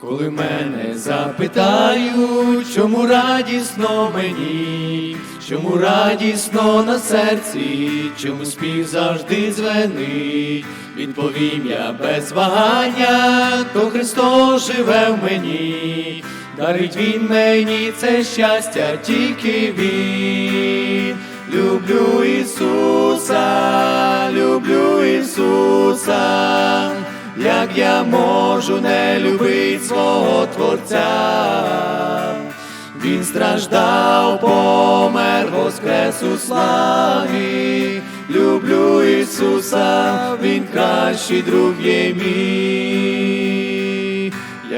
Коли мене запитають, чому радісно мені, чому радісно на серці, чому спів завжди дзвенить, відповім я без вагання, то Христос живе в мені, дарить Він мені це щастя, тільки Він. Люблю Ісуса, люблю Ісуса, як я можу не любить свого Творця. Він страждав, помер, воскрес у славі. Люблю Ісуса, Він кращий друг є мій.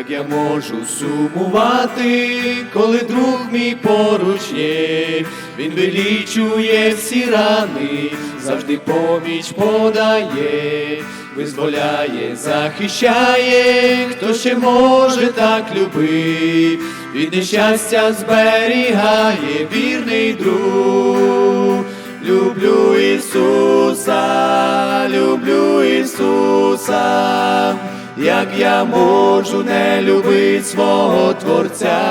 Як я можу сумувати, коли друг мій поруч є, він вилічує всі рани, завжди поміч подає, визволяє, захищає, хто ще може так любити, від нещастя зберігає вірний друг. Люблю Ісуса, люблю Ісуса, як я можу не любить свого Творця.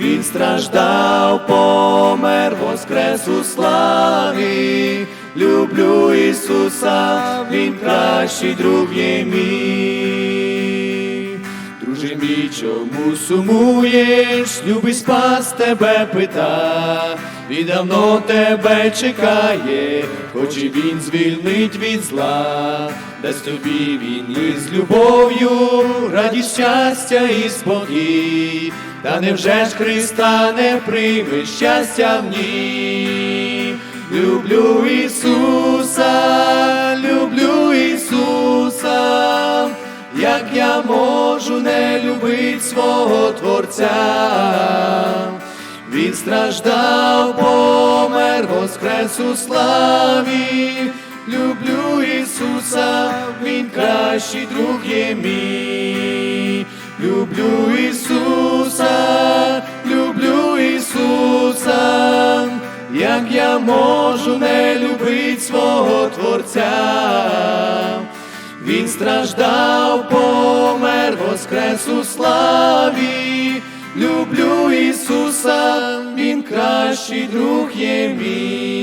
Він страждав, помер, воскрес у славі. Люблю Ісуса, Він кращий друг є мій. Друже мій, чому сумуєш, любий спас тебе пита, і давно тебе чекає, хоче він звільнить від зла, дасть тобі він із любов'ю, радість щастя і спокій, та невже ж Христа не прийме щастя в ній? Люблю Ісуса, люблю Ісуса, як я можу не любить свого Творця. Він страждав, помер, воскрес у славі. Люблю Ісуса, Він кращий друг є мій. Люблю Ісуса, люблю Ісуса, як я можу не любить свого Творця. Він страждав, помер, воскрес у славі. Люблю Ісуса, Він кращий друг є мій.